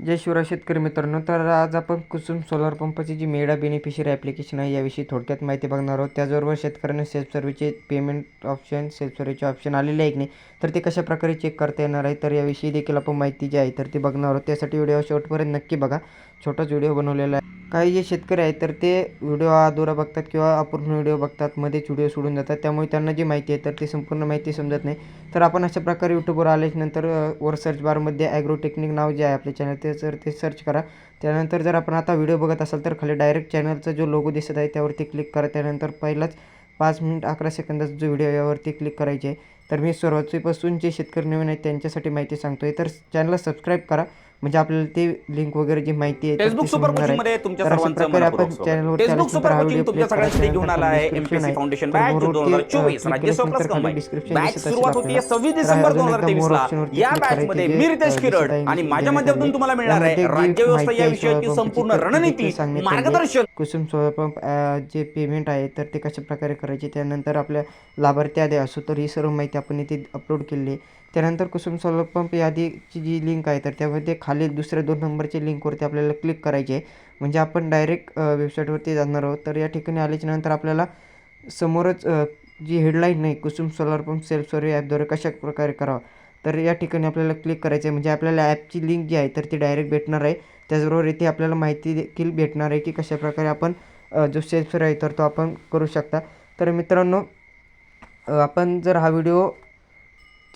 जय शिवराय शेतकरी मित्रांनो तर आज आपण कुसुम सोलार पंपाची जी मेडा बेनिफिशियरी ॲप्लिकेशन आहे याविषयी थोडक्यात माहिती बघणार आहोत. त्याचबरोबर शेतकऱ्यांना सेल्फ सर्व्हिसचे पेमेंट ऑप्शन सेल्फ सर्व्हिसचे ऑप्शन आलेले आहे की नाही तर ते कशा प्रकारे चेक करता येणार आहे तर याविषयी देखील आपण माहिती जी आहे तर ती बघणार आहोत. त्यासाठी व्हिडिओ शेवटपर्यंत नक्की बघा. छोटाच व्हिडिओ बनवलेला आहे. काही जे शेतकरी आहेत तर ते व्हिडिओ अधुरा बघतात किंवा अपूर्ण व्हिडिओ बघतात मध्येच व्हिडिओ सोडून जातात. त्यामुळे त्यांना जी माहिती आहे तर ती संपूर्ण माहिती समजत नाही. तर आपण अशा प्रकारे यूट्यूबवर आल्याच्यानंतर वर सर्च बारमध्ये ॲग्रोटेक्निक नाव जे आहे आपल्या चॅनल ते जर ते सर्च करा. त्यानंतर जर आपण आता व्हिडिओ बघत असाल तर खाली डायरेक्ट चॅनलचा जो लोगो दिसत आहे त्यावरती क्लिक करा. त्यानंतर पहिलाच पाच मिनिट अकरा सेकंदाचा जो व्हिडिओ यावरती क्लिक करायचे आहे. तर मी सुरुवातीपासून जे शेतकरी नवीन आहेत त्यांच्यासाठी माहिती सांगतो आहे तर चॅनलला सबस्क्राईब करा. म्हणजे आपल्याला ते लिंक वगैरे जी माहिती आहे फेसबुक सुपर कोचिंग. मध्ये तुमच्या सर्वांचं मनपूर्वक स्वागत. सुपर कोचिंग तुमच्या सगळ्यांसाठी. घेऊन आला आहे आहे. फाउंडेशन बॅच दोन हजार चोवीस राज्य कंबाईन बॅच सुरुवात होती. सव्वीस डिसेंबर दोन हजार तेवीस ला या बॅच मध्ये मी रितेश किरड आणि माझ्या. माध्यमातून तुम्हाला मिळणार आहे यामध्ये जी राज्यव्यवस्था माहिती या विषयाची संपूर्ण रणनीती आहे. मार्गदर्शन कुसुम सोलार पंप जे पेमेंट आहे तर ते कशा प्रकारे करायचे त्यानंतर आपल्या लाभार्थी यादी असो तर ही सर्व माहिती आपण इथे अपलोड केली आहे त्यानंतर कुसुम सोलर पंप यादीची जी लिंक आहे तर त्यामध्ये खाली दुसऱ्या दोन नंबरच्या लिंकवरती आपल्याला क्लिक करायची आहे. म्हणजे आपण डायरेक्ट वेबसाईटवरती जाणार आहोत. तर या ठिकाणी आल्याच्यानंतर आपल्याला समोरच जी हेडलाईन नाही Kusum solar pump self sorry ॲपद्वारे कशा प्रकारे करावं तर या ठिकाणी आपल्याला क्लिक करायचं आहे. म्हणजे आपल्याला ॲपची लिंक जी आहे तर ती डायरेक्ट भेटणार आहे. त्याचबरोबर इथे आपल्याला माहिती देखील भेटणार आहे की कशाप्रकारे आपण जो सेल्फ सर्व्हे आहे तर तो आपण करू शकता. तर मित्रांनो आपण जर हा व्हिडिओ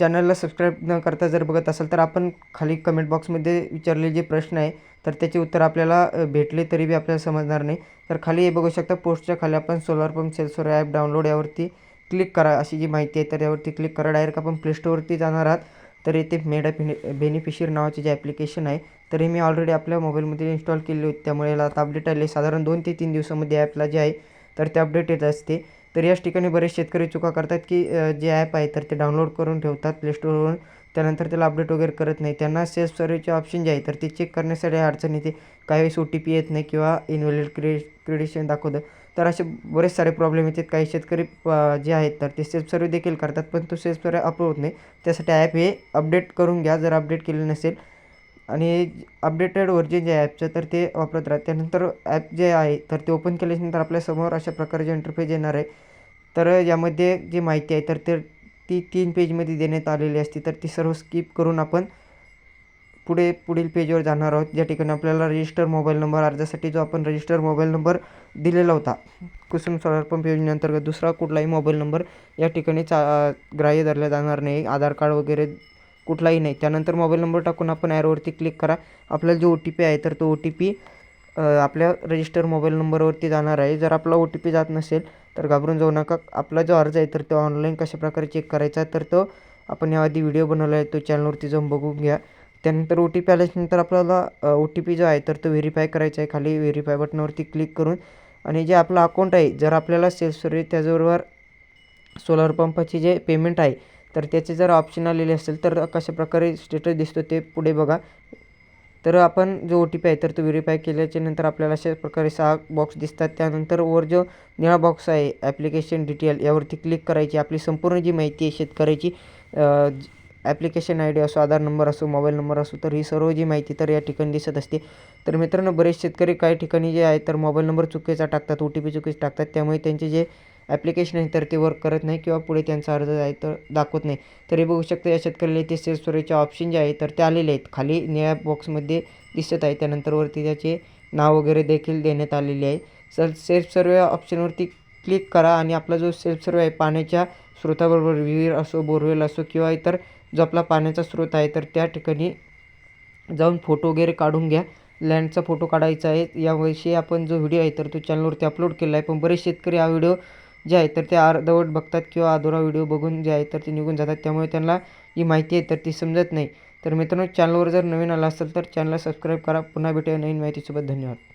चॅनलला सबस्क्राईब न करता जर बघत असाल तर आपण खाली कमेंट बॉक्समध्ये विचारलेले जे प्रश्न आहे तर त्याचे उत्तर आपल्याला भेटले तरी बी आपल्याला समजणार नाही. तर खाली हे बघू शकता पोस्टच्या खाली आपण सोलार पंप सेल्सवर ॲप डाउनलोड यावरती क्लिक करा अशी जी माहिती आहे तर यावरती क्लिक करा. डायरेक्ट आपण प्लेस्टोरवरती जाणार आहात. तर येथे मेडा बेनि बेनिफिशियरी नावाचे जे ॲप्लिकेशन आहे तर हे मी ऑलरेडी आपल्या मोबाईलमध्ये इन्स्टॉल केले होते. त्यामुळे याला आता अपडेट आले साधारण दोन ते तीन दिवसामध्ये ॲपला जे आहे तर ते अपडेट येत असते. तर याच ठिकाणी बरेच शेतकरी चुका करतात की जे ॲप आहे तर ते डाउनलोड करून ठेवतात प्लेस्टोरवरून त्यानंतर त्याला अपडेट वगैरे करत नाही. त्यांना सेल्फ सर्व्हिसचे ऑप्शन जे आहे तर ते चेक करण्यासाठी अडचण येते. काही वेळेस ओ टी पी येत नाही किंवा इनव्हॅलिड क्रेडि क्रेडिशन दाखवतं. तर असे बरेच सारे प्रॉब्लेम येतात. काही शेतकरी जे आहेत तर ते सेल्फ सर्व्हिस देखील करतात पण तो सेल्फ सर्व्हिस अप्रूव्ह होत नाही. त्यासाठी ॲप हे अपडेट करून घ्या. जर अपडेट केले नसेल आणि अपडेटेड व्हर्जन जे ॲपचं तर ते वापरत राहा त्यानंतर ॲप जे आहे तर ते ओपन केल्यानंतर आपल्यासमोर अशा प्रकारचे इंटरफेस येणार आहे. तर यामध्ये जी माहिती आहे तर ते ती तीन पेजमध्ये देण्यात आलेली असते तर ती सर्व स्किप करून आपण पुढे पुढील पेजवर जाणार आहोत. ज्या ठिकाणी आपल्याला रजिस्टर मोबाईल नंबर अर्जासाठी जो आपण रजिस्टर मोबाईल नंबर दिलेला होता कुसुम सोलार पंप योजनेअंतर्गत दुसरा कुठलाही मोबाईल नंबर या ठिकाणी चा ग्राह्य धरला जाणार नाही. आधार कार्ड वगैरे कुठलाही नाही. त्यानंतर मोबाईल नंबर टाकून आपण ॲरोवरती क्लिक करा. आपल्याला जो ओ टी पी आहे तर तो ओ टी पी आपल्या रजिस्टर मोबाईल नंबरवरती जाणार आहे. जर आपला ओ टी पी जात नसेल तर घाबरून जाऊ नका. आपला जो अर्ज आहे तर तो ऑनलाईन कशा प्रकारे चेक करायचा तर तो आपण याआधी व्हिडिओ बनवला आहे तो चॅनलवरती जाऊन बघून घ्या. त्यानंतर ओ टी पी आल्याच्यानंतर आपल्याला ओ टी पी जो आहे तर तो व्हेरीफाय करायचा आहे. खाली व्हेरीफाय बटनावरती क्लिक करून. आणि जे आपलं अकाउंट आहे जर आपल्याला सेल्फ सर्व्हिस त्याचबरोबर सोलार पंपाची जे पेमेंट आहे तर त्याचे जर ऑप्शन आलेले असेल तर कशाप्रकारे स्टेटस दिसतो ते पुढे बघा. तर आपण जो ओ टी पी आहे तर तो व्हेरीफाय केल्याच्यानंतर आपल्याला अशा प्रकारे सहा बॉक्स दिसतात. त्यानंतर वर जो निळा बॉक्स आहे ॲप्लिकेशन डिटेल यावरती क्लिक करायची. आपली संपूर्ण जी माहिती आहे शेतकऱ्याची ॲप्लिकेशन आय डी असो आधार नंबर असो मोबाईल नंबर असो तर ही सर्व जी माहिती तर या ठिकाणी दिसत असते. तर मित्रांनो बरेच शेतकरी काही ठिकाणी जे आहे तर मोबाईल नंबर चुकीचा टाकतात ओ टी पी चुकीचा टाकतात. त्यामुळे त्यांचे जे ॲप्लिकेशन आहे तर ते वर्क करत नाही किंवा पुढे त्यांचा अर्ज आहे तर दाखवत नाही. तरी बघू शकता या शेतकऱ्याला इथे सेल्फ स्टोरेजचे ऑप्शन जे आहे तर ते आलेले आहेत. खाली निळ्या बॉक्समध्ये दिसत आहे. त्यानंतर वरती त्याचे नाव वगैरे देखील देण्यात आलेले आहे. सर सेल्फ सर्वे ऑप्शनवरती क्लिक करा आणि आपला जो सेल्फ सर्वे आहे पाण्याच्या स्रोताबरोबर विहीर असो बोरवेल असो किंवा इतर जो आपला पाण्याचा स्रोत आहे तर त्या ठिकाणी जाऊन फोटो वगैरे काढून घ्या. लँडचा फोटो काढायचा आहे. याविषयी आपण जो व्हिडिओ आहे तर तो चॅनलवरती अपलोड केला आहे. पण बरेच शेतकरी हा व्हिडिओ जे आहे तर ते अर्धवट बघतात किंवा अधुरा व्हिडिओ बघून जे आहे तर ते निघून जातात. त्यामुळे त्यांना जी माहिती आहे तर ती समजत नाही. तर मित्रांनो चॅनलवर जर नवीन आला असेल तर चॅनलला सबस्क्राईब करा. पुन्हा भेटूया नवीन माहितीसोबत. धन्यवाद.